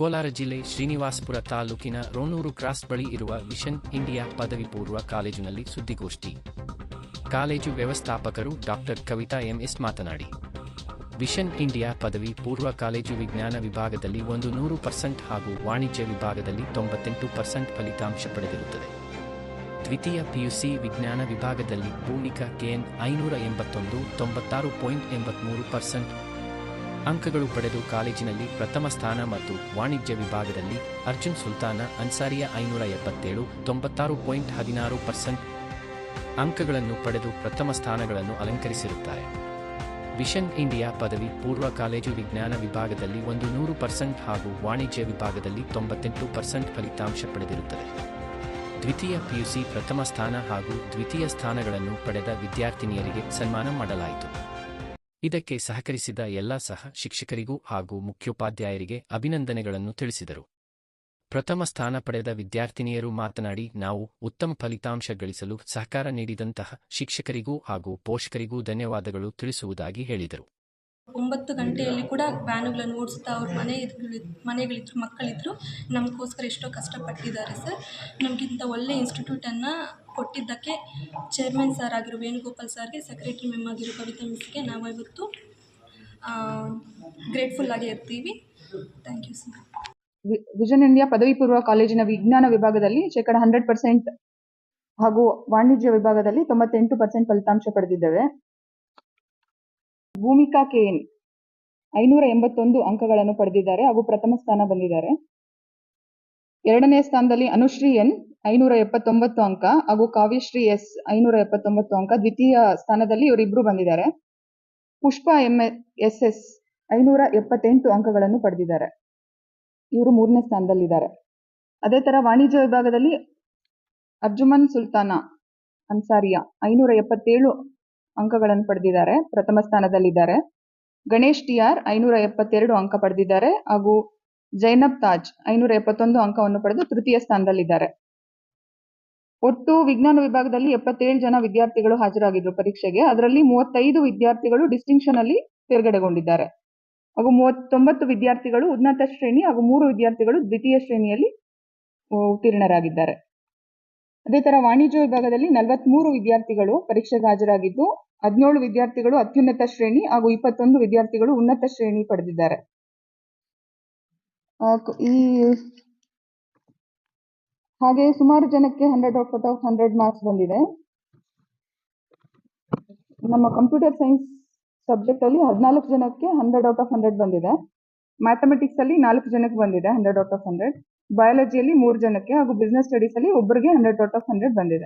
ಕೋಲಾರ ಜಿಲ್ಲೆ ಶ್ರೀನಿವಾಸಪುರ ತಾಲೂಕಿನ ರೋಣೂರು ಕ್ರಾಸ್ ಬಳಿ ಇರುವ ಮಿಷನ್ ಇಂಡಿಯಾ ಪದವಿ ಪೂರ್ವ ಕಾಲೇಜಿನಲ್ಲಿ ಸುದ್ದಿಗೋಷ್ಠಿ. ಕಾಲೇಜು ವ್ಯವಸ್ಥಾಪಕರು ಡಾಕ್ಟರ್ ಕವಿತಾ ಎಂಎಸ್ ಮಾತನಾಡಿ ವಿಷನ್ ಇಂಡಿಯಾ ಪದವಿ ಪೂರ್ವ ಕಾಲೇಜು ವಿಜ್ಞಾನ ವಿಭಾಗದಲ್ಲಿ ಒಂದು ನೂರು ಪರ್ಸೆಂಟ್ ಹಾಗೂ ವಾಣಿಜ್ಯ ವಿಭಾಗದಲ್ಲಿ ತೊಂಬತ್ತೆಂಟು ಪರ್ಸೆಂಟ್ ಫಲಿತಾಂಶ ಪಡೆದಿರುತ್ತದೆ. ದ್ವಿತೀಯ ಪಿಯುಸಿ ವಿಜ್ಞಾನ ವಿಭಾಗದಲ್ಲಿ ಭೂಮಿಕಾ ಕೆಎನ್ ಐನೂರ ಎಂಬತ್ತೊಂದು ತೊಂಬತ್ತಾರು ಪಾಯಿಂಟ್ ಎಂಬತ್ಮೂರು ಪರ್ಸೆಂಟ್ ಅಂಕಗಳು ಪಡೆದು ಕಾಲೇಜಿನಲ್ಲಿ ಪ್ರಥಮ ಸ್ಥಾನ ಮತ್ತು ವಾಣಿಜ್ಯ ವಿಭಾಗದಲ್ಲಿ ಅರ್ಜುನ್ ಸುಲ್ತಾನ ಅನ್ಸಾರಿಯ ಐನೂರ ಎಪ್ಪತ್ತೇಳು, ತೊಂಬತ್ತಾರು ಪಾಯಿಂಟ್ ಹದಿನಾರು ಪರ್ಸೆಂಟ್ ಅಂಕಗಳನ್ನು ಪಡೆದು ಪ್ರಥಮ ಸ್ಥಾನಗಳನ್ನು ಅಲಂಕರಿಸಿರುತ್ತಾರೆ. ವಿಷನ್ ಇಂಡಿಯಾ ಪದವಿ ಪೂರ್ವ ಕಾಲೇಜು ವಿಜ್ಞಾನ ವಿಭಾಗದಲ್ಲಿ ಒಂದು ನೂರು ಪರ್ಸೆಂಟ್ ಹಾಗೂ ವಾಣಿಜ್ಯ ವಿಭಾಗದಲ್ಲಿ ತೊಂಬತ್ತೆಂಟು ಪರ್ಸೆಂಟ್ ಫಲಿತಾಂಶ ಪಡೆದಿರುತ್ತದೆ. ದ್ವಿತೀಯ ಪಿಯುಸಿ ಪ್ರಥಮ ಸ್ಥಾನ ಹಾಗೂ ದ್ವಿತೀಯ ಸ್ಥಾನಗಳನ್ನು ಪಡೆದ ವಿದ್ಯಾರ್ಥಿನಿಯರಿಗೆ ಸನ್ಮಾನ ಮಾಡಲಾಯಿತು. ಇದಕ್ಕೆ ಸಹಕರಿಸಿದ ಎಲ್ಲ ಸಹ ಶಿಕ್ಷಕರಿಗೂ ಹಾಗೂ ಮುಖ್ಯೋಪಾಧ್ಯಾಯರಿಗೆ ಅಭಿನಂದನೆಗಳನ್ನು ತಿಳಿಸಿದರು. ಪ್ರಥಮ ಸ್ಥಾನ ಪಡೆದ ವಿದ್ಯಾರ್ಥಿನಿಯರು ಮಾತನಾಡಿ, ನಾವು ಉತ್ತಮ ಫಲಿತಾಂಶ ಗಳಿಸಲು ಸಹಕಾರ ನೀಡಿದಂತಹ ಶಿಕ್ಷಕರಿಗೂ ಹಾಗೂ ಪೋಷಕರಿಗೂ ಧನ್ಯವಾದಗಳು ತಿಳಿಸುವುದಾಗಿ ಹೇಳಿದರು. ಒಂಬತ್ತು ಗಂಟೆಯಲ್ಲಿ ಕೂಡ ವ್ಯಾನುಗಳನ್ನು ಓಡಿಸ್ತಾ ಅವ್ರ ಮನೆ ಮನೆಗಳಿದ್ರು, ಮಕ್ಕಳಿದ್ರು, ನಮಗೋಸ್ಕರ ಎಷ್ಟೋ ಕಷ್ಟಪಟ್ಟಿದ್ದಾರೆ ಸರ್. ನಮಗಿಂತ ಒಳ್ಳೆ ಇನ್ಸ್ಟಿಟ್ಯೂಟನ್ನು ಕೊಟ್ಟಿದ್ದಕ್ಕೆ ಚೇರ್ಮನ್ ಸರ್ ಆಗಿರೋ ವೇಣುಗೋಪಾಲ್ ಸರ್ಗೆ, ಸೆಕ್ರೆಟ್ರಿ ಮೆಮ್ ಆಗಿರೋ ಕವಿತಾ ಮಿಸ್ಗೆ ನಾವು ಇವತ್ತು ಗ್ರೇಟ್ಫುಲ್ ಆಗಿ ಇರ್ತೀವಿ. Thank you sir vision India ಪದವಿ ಪೂರ್ವ ಕಾಲೇಜಿನ ವಿಜ್ಞಾನ ವಿಭಾಗದಲ್ಲಿ ಶೇಕಡ ಹಂಡ್ರೆಡ್ ಪರ್ಸೆಂಟ್ ಹಾಗೂ ವಾಣಿಜ್ಯ ವಿಭಾಗದಲ್ಲಿ ತೊಂಬತ್ತೆಂಟು ಪರ್ಸೆಂಟ್ ಫಲಿತಾಂಶ ಪಡೆದಿದ್ದೇವೆ. ಭೂಮಿಕಾ ಕೆಎನ್ ಐನೂರ ಎಂಬತ್ತೊಂದು ಅಂಕಗಳನ್ನು ಪಡೆದಿದ್ದಾರೆ ಹಾಗೂ ಪ್ರಥಮ ಸ್ಥಾನ ಬಂದಿದ್ದಾರೆ. ಎರಡನೇ ಸ್ಥಾನದಲ್ಲಿ ಅನುಶ್ರೀ ಎನ್ ಐನೂರ ಎಪ್ಪತ್ತೊಂಬತ್ತು ಅಂಕ ಹಾಗೂ ಕಾವ್ಯಶ್ರೀ ಎಸ್ ಐನೂರ ಎಪ್ಪತ್ತೊಂಬತ್ತು ಅಂಕ ದ್ವಿತೀಯ ಸ್ಥಾನದಲ್ಲಿ ಇವರಿಬ್ರು ಬಂದಿದ್ದಾರೆ. ಪುಷ್ಪ ಎಂ ಎಸ್ ಎಸ್ ಐನೂರ ಎಪ್ಪತ್ತೆಂಟು ಅಂಕಗಳನ್ನು ಪಡೆದಿದ್ದಾರೆ. ಇವರು ಮೂರನೇ ಸ್ಥಾನದಲ್ಲಿದ್ದಾರೆ. ಅದೇ ತರ ವಾಣಿಜ್ಯ ವಿಭಾಗದಲ್ಲಿ ಅರ್ಜುಮನ್ ಸುಲ್ತಾನ ಅನ್ಸಾರಿಯಾ ಐನೂರ ಎಪ್ಪತ್ತೇಳು ಅಂಕಗಳನ್ನು ಪಡೆದಿದ್ದಾರೆ. ಪ್ರಥಮ ಸ್ಥಾನದಲ್ಲಿದ್ದಾರೆ. ಗಣೇಶ್ ಟಿ ಆರ್ ಐನೂರ ಎಪ್ಪತ್ತೆರಡು ಅಂಕ ಪಡೆದಿದ್ದಾರೆ ಹಾಗೂ ಜೈನಬ್ ತಾಜ್ ಐನೂರ ಎಪ್ಪತ್ತೊಂದು ಅಂಕವನ್ನು ಪಡೆದು ತೃತೀಯ ಸ್ಥಾನದಲ್ಲಿದ್ದಾರೆ. ಒಟ್ಟು ವಿಜ್ಞಾನ ವಿಭಾಗದಲ್ಲಿ ಎಪ್ಪತ್ತೇಳು ಜನ ವಿದ್ಯಾರ್ಥಿಗಳು ಹಾಜರಾಗಿದ್ರು ಪರೀಕ್ಷೆಗೆ. ಅದರಲ್ಲಿ ಮೂವತ್ತೈದು ವಿದ್ಯಾರ್ಥಿಗಳು ಡಿಸ್ಟಿಂಕ್ಷನ್ ಅಲ್ಲಿ ತೇರ್ಗಡೆಗೊಂಡಿದ್ದಾರೆ. ಹಾಗೂ ಮೂವತ್ತೊಂಬತ್ತು ವಿದ್ಯಾರ್ಥಿಗಳು ಉನ್ನತ ಶ್ರೇಣಿ ಹಾಗೂ ಮೂರು ವಿದ್ಯಾರ್ಥಿಗಳು ದ್ವಿತೀಯ ಶ್ರೇಣಿಯಲ್ಲಿ ಉತ್ತೀರ್ಣರಾಗಿದ್ದಾರೆ. ಅದೇ ತರ ವಾಣಿಜ್ಯ ವಿಭಾಗದಲ್ಲಿ ನಲವತ್ಮೂರು ವಿದ್ಯಾರ್ಥಿಗಳು ಪರೀಕ್ಷೆಗೆ ಹಾಜರಾಗಿದ್ದು, ಹದಿನೇಳು ವಿದ್ಯಾರ್ಥಿಗಳು ಅತ್ಯುನ್ನತ ಶ್ರೇಣಿ ಹಾಗೂ ಇಪ್ಪತ್ತೊಂದು ವಿದ್ಯಾರ್ಥಿಗಳು ಉನ್ನತ ಶ್ರೇಣಿ ಪಡೆದಿದ್ದಾರೆ. ಈ ಹಾಗೆ ಸುಮಾರು ಜನಕ್ಕೆ hundred out of hundred marks ಬಂದಿದೆ. ನಮ್ಮ ಕಂಪ್ಯೂಟರ್ ಸೈನ್ಸ್ ಸಬ್ಜೆಕ್ಟ್ ಅಲ್ಲಿ ಹದಿನಾಲ್ಕು ಜನಕ್ಕೆ ಹಂಡ್ರೆಡ್ ಔಟ್ ಆಫ್ ಹಂಡ್ರೆಡ್ ಬಂದಿದೆ. ಮ್ಯಾಥಮೆಟಿಕ್ಸ್ ಅಲ್ಲಿ ನಾಲ್ಕು ಜನಕ್ಕೆ ಬಂದಿದೆ ಹಂಡ್ರೆಡ್ ಔಟ್ ಆಫ್ ಹಂಡ್ರೆಡ್ ಬಯಾಲಜಿಯಲ್ಲಿ ಮೂರು ಜನಕ್ಕೆ ಹಾಗೂ ಬಿಸ್ನೆಸ್ ಸ್ಟಡೀಸ್ ಅಲ್ಲಿ ಒಬ್ಬರಿಗೆ ಹಂಡ್ರೆಡ್ ಔಟ್ ಆಫ್ ಹಂಡ್ರೆಡ್ ಬಂದಿದೆ.